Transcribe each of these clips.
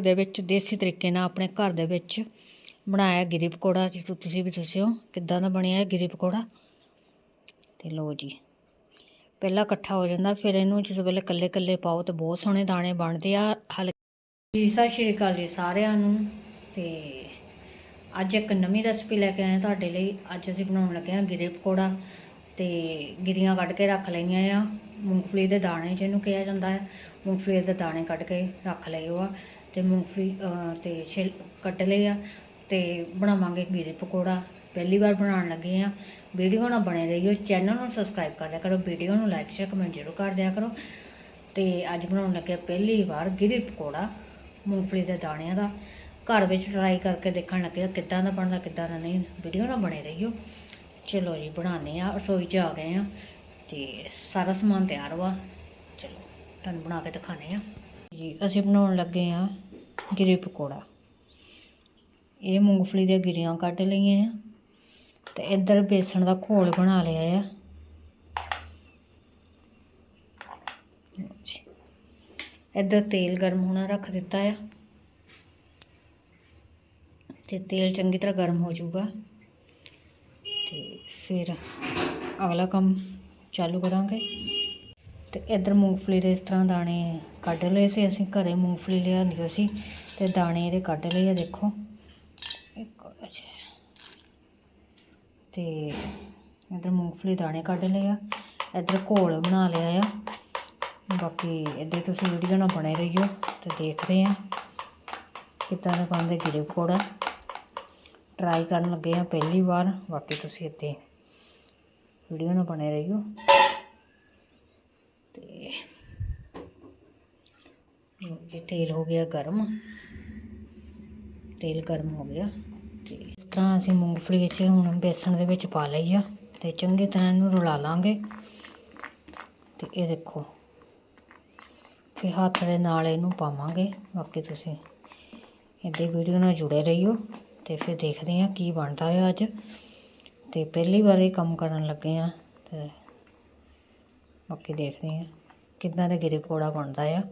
ਘਰ ਦੇ ਵਿੱਚ ਦੇਸੀ ਤਰੀਕੇ ਨਾਲ ਆਪਣੇ ਘਰ ਦੇ ਵਿੱਚ ਬਣਾਇਆ ਗਿਰੀ ਪਕੌੜਾ। ਜਿਸ ਤੋਂ, ਤੁਸੀਂ ਵੀ ਦੱਸਿਓ ਕਿੱਦਾਂ ਦਾ ਬਣਿਆ ਹੈ ਗਿਰੀ ਪਕੌੜਾ? ਤੇ ਲੋ ਜੀ, ਪਹਿਲਾਂ ਇਕੱਠਾ ਹੋ ਜਾਂਦਾ, ਫਿਰ ਇਹਨੂੰ ਜਿਸ ਵੇਲੇ ਕੱਲੇ ਕੱਲੇ ਪਾਓ ਤੇ ਬਹੁਤ ਸੋਹਣੇ ਦਾਣੇ ਬਣਦੇ ਆ। ਹਲਕੇ ਜੀ, ਸਤਿ ਸ਼੍ਰੀ ਅਕਾਲ ਜੀ ਸਾਰਿਆਂ ਨੂੰ। ਤੇ ਅੱਜ ਇੱਕ ਨਵੀਂ ਰੈਸਪੀ ਲੈ ਕੇ ਆਏ ਤੁਹਾਡੇ ਲਈ। ਅੱਜ ਅਸੀਂ ਬਣਾਉਣ ਲੱਗੇ ਹਾਂ ਗਿਰੇ ਪਕੌੜਾ ਤੇ ਗਿਰੀਆਂ ਕੱਢ ਕੇ ਰੱਖ ਲਈਆਂ ਆ। ਮੂੰਗਫਲੀ ਦੇ ਦਾਣੇ ਜਿਹਨੂੰ ਕਿਹਾ ਜਾਂਦਾ ਹੈ, ਮੂੰਗਫਲੀ ਦੇ ਦਾਣੇ ਕੱਢ ਕੇ ਰੱਖ ਲਏ ਉਹ ਆ। ਤੇ ਮੂੰਗਫਲੀ ਅਹ, ਤੇ ਛਿਲ ਕੱਟ ਲਏ ਆ ਤੇ ਬਣਾਵਾਂਗੇ ਗਿਰੇ ਪਕੌੜਾ। ਪਹਿਲੀ ਵਾਰ ਬਣਾਉਣ ਲੱਗੇ ਆ। ਵੀਡੀਓ ਨਾਲ ਬਣੇ ਰਹੀਓ। ਚੈਨਲ ਨੂੰ ਸਬਸਕ੍ਰਾਈਬ ਕਰ ਲਿਆ ਕਰੋ। ਵੀਡੀਓ ਨੂੰ ਲਾਈਕ ਸ਼ੇਅਰ ਕਮੈਂਟ ਜ਼ਰੂਰ ਕਰ ਦਿਆ ਕਰੋ। ਤੇ ਅੱਜ ਬਣਾਉਣ ਲੱਗੇ ਪਹਿਲੀ ਵਾਰ ਗਿਰੀ ਪਕੌੜਾ ਮੂੰਗਫਲੀ ਦੇ ਦਾਣਿਆਂ ਦਾ। ਘਰ ਵਿੱਚ ਟਰਾਈ ਕਰਕੇ ਦੇਖਣ ਲੱਗੇ ਆ ਕਿੱਦਾਂ ਦਾ ਬਣਦਾ ਕਿੱਦਾਂ ਦਾ ਨਹੀਂ। ਵੀਡੀਓ ਨਾਲ ਬਣੇ ਰਹੀਓ। ਚਲੋ ਜੀ ਬਣਾਉਂਦੇ ਆ। ਰਸੋਈ 'ਚ ਆ ਗਏ ਆ ਤੇ ਸਾਰਾ ਸਮਾਨ ਤਿਆਰ ਵਾ। ਚਲੋ ਤੁਹਾਨੂੰ ਬਣਾ ਕੇ ਦਿਖਾਣੇ ਆ। ਜੀ, ਅਸੀਂ ਬਣਾਉਣ ਲੱਗੇ ਆ ਗਿਰੀ ਪਕੌੜਾ। ਇਹ ਮੂੰਗਫਲੀ ਦੀਆਂ ਗਿਰੀਆਂ ਕੱਢ ਲਈਆਂ ਆ ਤੇ ਇੱਧਰ ਬੇਸਣ ਦਾ ਘੋਲ ਬਣਾ ਲਿਆ ਆ। ਇੱਧਰ ਤੇਲ ਗਰਮ ਹੋਣਾ ਰੱਖ ਦਿੱਤਾ ਆ ਤੇ ਤੇਲ ਚੰਗੀ ਤਰ੍ਹਾਂ ਗਰਮ ਹੋ ਜਾਊਗਾ। ਤੇ ਫਿਰ ਅਗਲਾ ਕੰਮ ਚਾਲੂ ਕਰਾਂਗੇ। ਅਤੇ ਇੱਧਰ ਮੂੰਗਫਲੀ ਦੇ ਇਸ ਤਰ੍ਹਾਂ ਦਾਣੇ ਕੱਢ ਲਏ ਸੀ, ਅਸੀਂ ਘਰੇ ਮੂੰਗਫਲੀ ਲਿਆਂਦੀ ਸੀ ਅਤੇ ਦਾਣੇ ਇਹਦੇ ਕੱਢ ਲਏ ਆ, ਦੇਖੋ। ਇੱਕ ਤੇ ਇੱਧਰ ਮੂੰਗਫਲੀ ਦਾਣੇ ਕੱਢ ਲਏ ਆ, ਇੱਧਰ ਘੋਲ ਬਣਾ ਲਿਆ ਆ। ਬਾਕੀ ਇੱਦਾਂ ਤੁਸੀਂ ਵੀਡੀਓ ਨਾਲ ਬਣੇ ਰਹੀਓ ਤੇ ਦੇਖਦੇ ਆ ਕਿੱਦਾਂ ਦਾ ਬਣਦੇ ਗਿਰੇ ਪਕੌੜਾ। ਟਰਾਈ ਕਰਨ ਲੱਗੇ ਆ ਪਹਿਲੀ ਵਾਰ, ਬਾਕੀ ਤੁਸੀਂ ਇੱਥੇ ਵੀਡੀਓ ਨਾਲ ਬਣੇ ਰਹੀਓ ਤੇ ਲਓ ਜੀ, ਤੇਲ ਹੋ ਗਿਆ ਗਰਮ। ਤੇਲ ਗਰਮ ਹੋ ਗਿਆ। ਤੇ ਇਸ ਤਰ੍ਹਾਂ ਅਸੀਂ ਮੂੰਗਫਲੀ 'ਚ ਹੁਣ ਬੇਸਣ ਦੇ ਵਿੱਚ ਪਾ ਲਈ ਆ। ਤੇ ਚੰਗੀ ਤਰ੍ਹਾਂ ਇਹਨੂੰ ਰਲਾ ਲਾਂਗੇ। ਤੇ ਇਹ ਦੇਖੋ ਫਿਰ ਹੱਥ ਦੇ ਨਾਲ ਇਹਨੂੰ ਪਾਵਾਂਗੇ। ਬਾਕੀ ਤੁਸੀਂ ਇੱਦਾਂ ਵੀਡੀਓ ਨਾਲ ਜੁੜੇ ਰਹੀਓ ਤੇ ਫਿਰ ਦੇਖਦੇ ਹਾਂ ਕੀ ਬਣਦਾ ਹੈ ਅੱਜ। ਤੇ ਪਹਿਲੀ ਵਾਰ ਇਹ ਕੰਮ ਕਰਨ ਲੱਗੇ ਆ ਤੇ ਬਾਕੀ ਦੇਖਦੇ ਹਾਂ ਕਿੱਦਾਂ ਦਾ ਗਿਰੀ ਪਕੌੜਾ ਬਣਦਾ ਆ।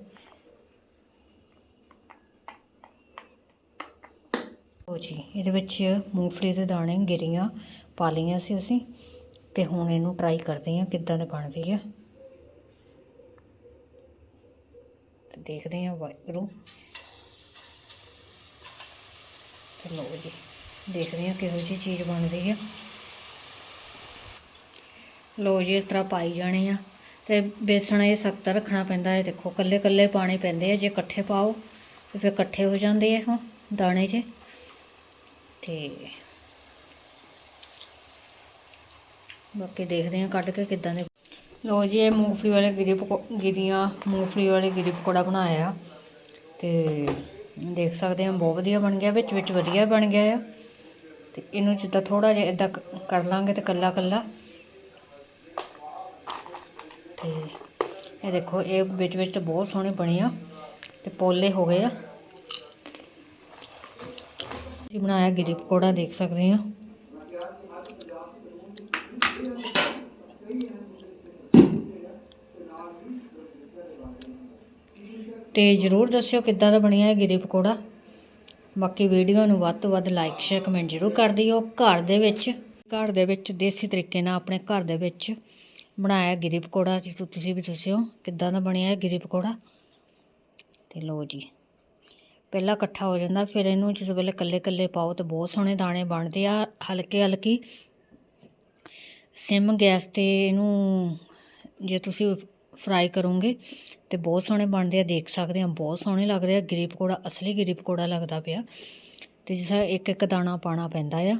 ਜੀ। ਇਹਦੇ ਵਿੱਚ ਮੂੰਗਫਲੀ ਦੇ ਦਾਣੇ ਗਿਰੀਆਂ ਪਾ ਲਈਆਂ ਸੀ ਅਸੀਂ ਤੇ ਹੁਣ ਇਹਨੂੰ ਟਰਾਈ ਕਰਦੇ ਹਾਂ ਕਿੱਦਾਂ ਦੇ ਬਣਦੀ ਹੈ ਤੇ ਦੇਖਦੇ ਹਾਂ ਵਾਹਿਗੁਰੂ। ਤੇ ਲਓ ਜੀ, ਦੇਖਦੇ ਹਾਂ ਕਿਹੋ ਜਿਹੀ ਚੀਜ਼ ਬਣਦੀ ਹੈ ਲਓ ਜੀ, ਇਸ ਤਰ੍ਹਾਂ ਪਾਈ ਜਾਣੇ ਆ। ਤੇ ਬੇਸਣ ਇਹ ਸਖਤ ਰੱਖਣਾ ਪੈਂਦਾ ਹੈ। ਦੇਖੋ ਕੱਲੇ ਕੱਲੇ ਪਾਣੇ ਪੈਂਦੇ ਆ। ਜੇ ਇਕੱਠੇ ਪਾਓ ਤੇ ਫਿਰ ਇਕੱਠੇ ਹੋ ਜਾਂਦੇ ਆ ਦਾਣੇ 'ਚ ਤੇ ਬਾਕੀ ਦੇਖਦੇ ਹਾਂ ਕੱਢ ਕੇ ਕਿੱਦਾਂ ਦੇ ਲੋ ਜੀ, ਇਹ ਮੂੰਗਫਲੀ ਵਾਲੇ ਗਿਰੀ ਪਕੌ, ਗਿਰੀਆਂ, ਮੂੰਗਫਲੀ ਵਾਲੇ ਗਿਰੀ ਪਕੌੜਾ ਬਣਾਇਆ। ਤੇ ਦੇਖ ਸਕਦੇ ਹਾਂ, ਬਹੁਤ ਵਧੀਆ ਬਣ ਗਿਆ, ਵਿੱਚ ਵਿੱਚ ਵਧੀਆ ਬਣ ਗਿਆ ਆ। ਤੇ ਇਹਨੂੰ ਜਿੱਦਾਂ ਥੋੜਾ ਜਿਹਾ ਇਦਾਂ ਕਰ ਲਾਂਗੇ ਤੇ ਕੱਲਾ ਕੱਲਾ। ਤੇ ਇਹ ਦੇਖੋ, ਇਹ ਵਿੱਚ ਵਿੱਚ ਬਹੁਤ ਸੋਹਣੇ ਬਣੇ ਆ। ਤੇ ਪੋਲੇ ਹੋ ਗਏ ਆ। ਅਸੀਂ ਬਣਾਇਆ? ਗਿਰੀ ਪਕੌੜਾ ਦੇਖ ਸਕਦੇ ਹਾਂ। ਤੇ ਜਰੂਰ ਦੱਸਿਓ ਕਿੱਦਾਂ ਦਾ ਬਣਿਆ ਹੈ ਗਿਰੀ ਪਕੌੜਾ ਬਾਕੀ ਵੀਡੀਓ ਨੂੰ ਵੱਧ ਤੋਂ ਵੱਧ ਲਾਈਕ ਸ਼ੇਅਰ ਕਮੈਂਟ ਜਰੂਰ ਕਰ ਦਿਓ। ਘਰ ਦੇ ਵਿੱਚ, ਘਰ ਦੇ ਵਿੱਚ ਦੇਸੀ ਤਰੀਕੇ ਨਾਲ ਆਪਣੇ ਘਰ ਦੇ ਵਿੱਚ ਬਣਾਇਆ ਗਿਰੀ ਪਕੌੜਾ ਜਿਸ ਤੋਂ ਤੁਸੀਂ ਵੀ ਦੱਸਿਓ ਕਿੱਦਾਂ ਦਾ ਬਣਿਆ ਹੈ ਗਿਰੀ ਪਕੌੜਾ ਤੇ ਲੋ ਜੀ। ਪਹਿਲਾਂ ਇਕੱਠਾ ਹੋ ਜਾਂਦਾ, ਫਿਰ ਇਹਨੂੰ ਜਿਸ ਵੇਲੇ ਇਕੱਲੇ ਇਕੱਲੇ ਪਾਓ ਤਾਂ ਬਹੁਤ ਸੋਹਣੇ ਦਾਣੇ ਬਣਦੇ ਆ ਹਲਕੇ ਹਲਕੀ ਸਿਮ ਗੈਸ ਤੇ ਇਹਨੂੰ ਜੇ ਤੁਸੀਂ ਫਰਾਈ ਕਰੋਗੇ ਤੇ ਬਹੁਤ ਸੋਹਣੇ ਬਣਦੇ ਆ, ਦੇਖ ਸਕਦੇ ਆ, ਬਹੁਤ ਸੋਹਣੇ ਲੱਗਦੇ ਆ ਗਰੀ ਪਕੌੜਾ ਅਸਲੀ ਗਰੀ ਪਕੌੜਾ ਲੱਗਦਾ ਪਿਆ। ਤੇ ਜਿਸ ਤਰ੍ਹਾਂ ਇੱਕ ਇੱਕ ਦਾਣਾ ਪਾਣਾ ਪੈਂਦਾ ਆ।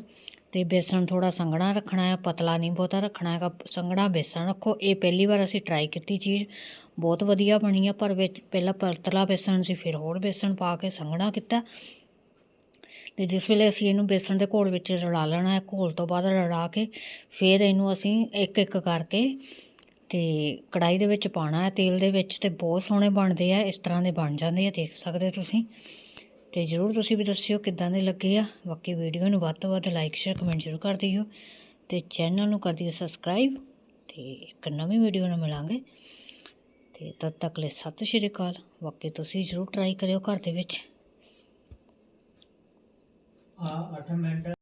ਅਤੇ ਬੇਸਣ ਥੋੜ੍ਹਾ ਸੰਘਣਾ ਰੱਖਣਾ ਹੈ ਪਤਲਾ ਨਹੀਂ ਬਹੁਤਾ ਰੱਖਣਾ ਹੈਗਾ, ਸੰਘਣਾ ਬੇਸਣ ਰੱਖੋ। ਇਹ ਪਹਿਲੀ ਵਾਰ ਅਸੀਂ ਟਰਾਈ ਕੀਤੀ ਚੀਜ਼, ਬਹੁਤ ਵਧੀਆ ਬਣੀ ਆ, ਪਰ ਵਿੱਚ ਪਹਿਲਾਂ ਪਤਲਾ ਬੇਸਣ ਸੀ, ਫਿਰ ਹੋਰ ਬੇਸਣ ਪਾ ਕੇ ਸੰਘਣਾ ਕੀਤਾ। ਤੇ ਜਿਸ ਵੇਲੇ ਅਸੀਂ ਇਹਨੂੰ ਬੇਸਣ ਦੇ ਘੋਲ ਵਿੱਚ ਰਲਾ ਲੈਣਾ ਹੈ, ਘੋਲ ਤੋਂ ਬਾਅਦ ਰਲਾ ਕੇ ਫਿਰ ਇਹਨੂੰ ਅਸੀਂ ਇੱਕ ਇੱਕ ਕਰਕੇ ਤੇ ਕੜਾਈ ਦੇ ਵਿੱਚ ਪਾਣਾ ਹੈ, ਤੇਲ ਦੇ ਵਿੱਚ ਤੇ ਬਹੁਤ ਸੋਹਣੇ ਬਣਦੇ ਆ, ਇਸ ਤਰ੍ਹਾਂ ਦੇ ਬਣ ਜਾਂਦੇ ਆ, ਦੇਖ ਸਕਦੇ ਤੁਸੀਂ। ਤੇ ਜਰੂਰ ਤੁਸੀਂ ਵੀ ਦੱਸਿਓ ਕਿੱਦਾਂ ਦੇ ਲੱਗੇ ਆ। ਬਾਕੀ ਵੀਡੀਓ ਨੂੰ ਵੱਧ ਤੋਂ ਵੱਧ ਲਾਈਕ ਸ਼ੇਅਰ ਕਮੈਂਟ ਜਰੂਰ ਕਰ ਦਿਓ। ਤੇ ਚੈਨਲ ਨੂੰ ਕਰ ਦਿਓ ਸਬਸਕ੍ਰਾਈਬ ਤੇ ਇੱਕ ਨਵੀਂ ਵੀਡੀਓ ਨਾਲ ਮਿਲਾਂਗੇ। ਤੇ ਤਦ ਤੱਕ ਲਈ ਸਤਿ ਸ਼੍ਰੀ ਅਕਾਲ। ਬਾਕੀ ਤੁਸੀਂ ਜਰੂਰ ਟਰਾਈ ਕਰਿਓ ਘਰ ਦੇ ਵਿੱਚ। ਆ 8 ਮਿੰਟ।